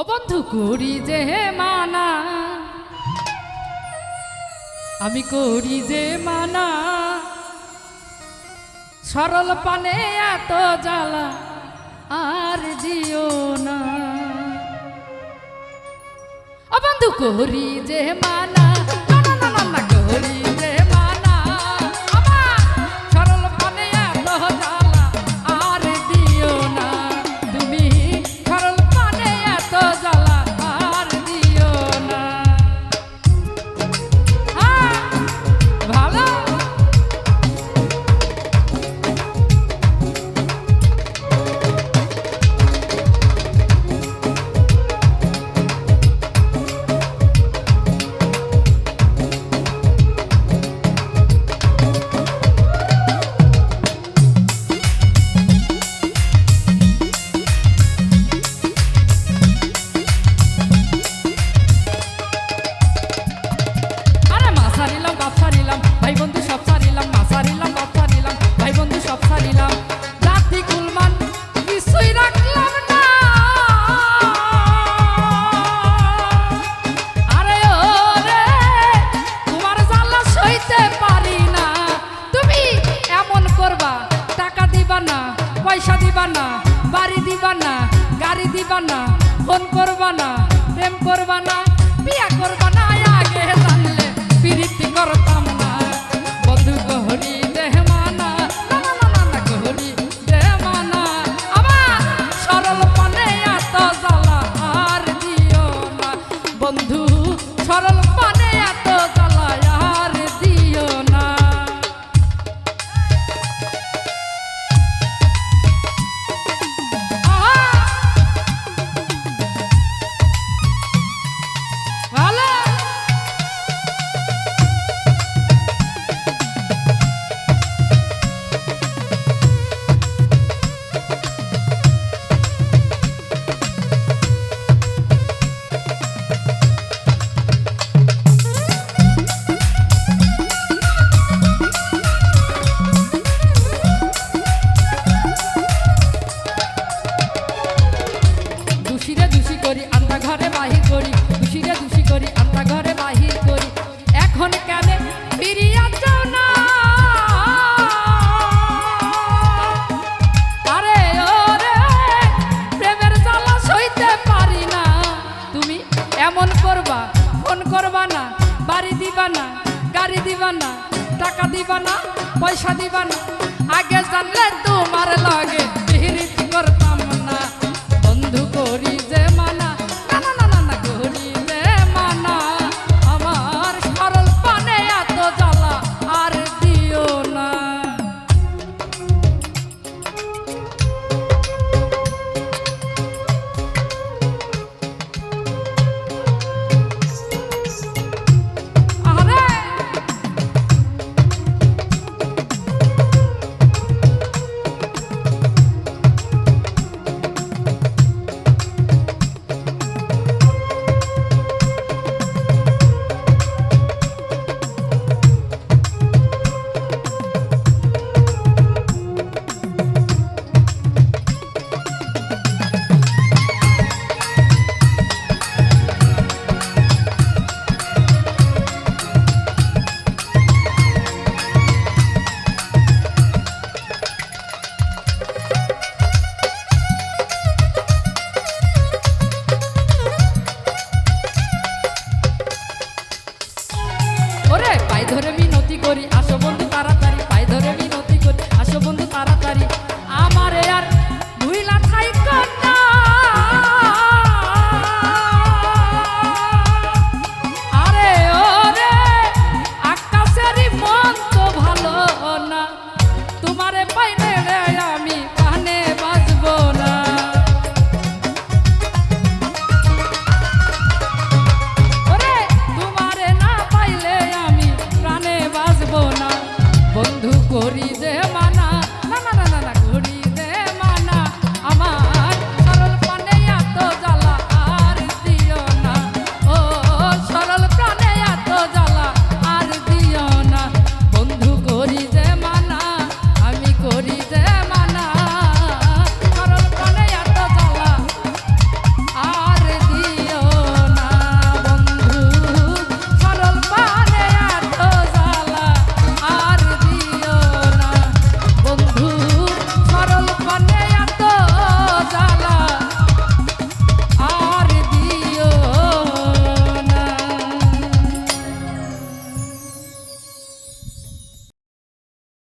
ও বন্ধু করি যে হে মানা, আমি করি যে মানা। সরল পানে এত জ্বালা আর দিও না। ও বন্ধু করি যে মানা করবানা ফোন করবা প্রেম করবানা করবা না বাড়ি দিবা না গাড়ি দিবা না টাকা দিবা না পয়সা দিবা না আগে জানলে তোমার লাগে Gloria.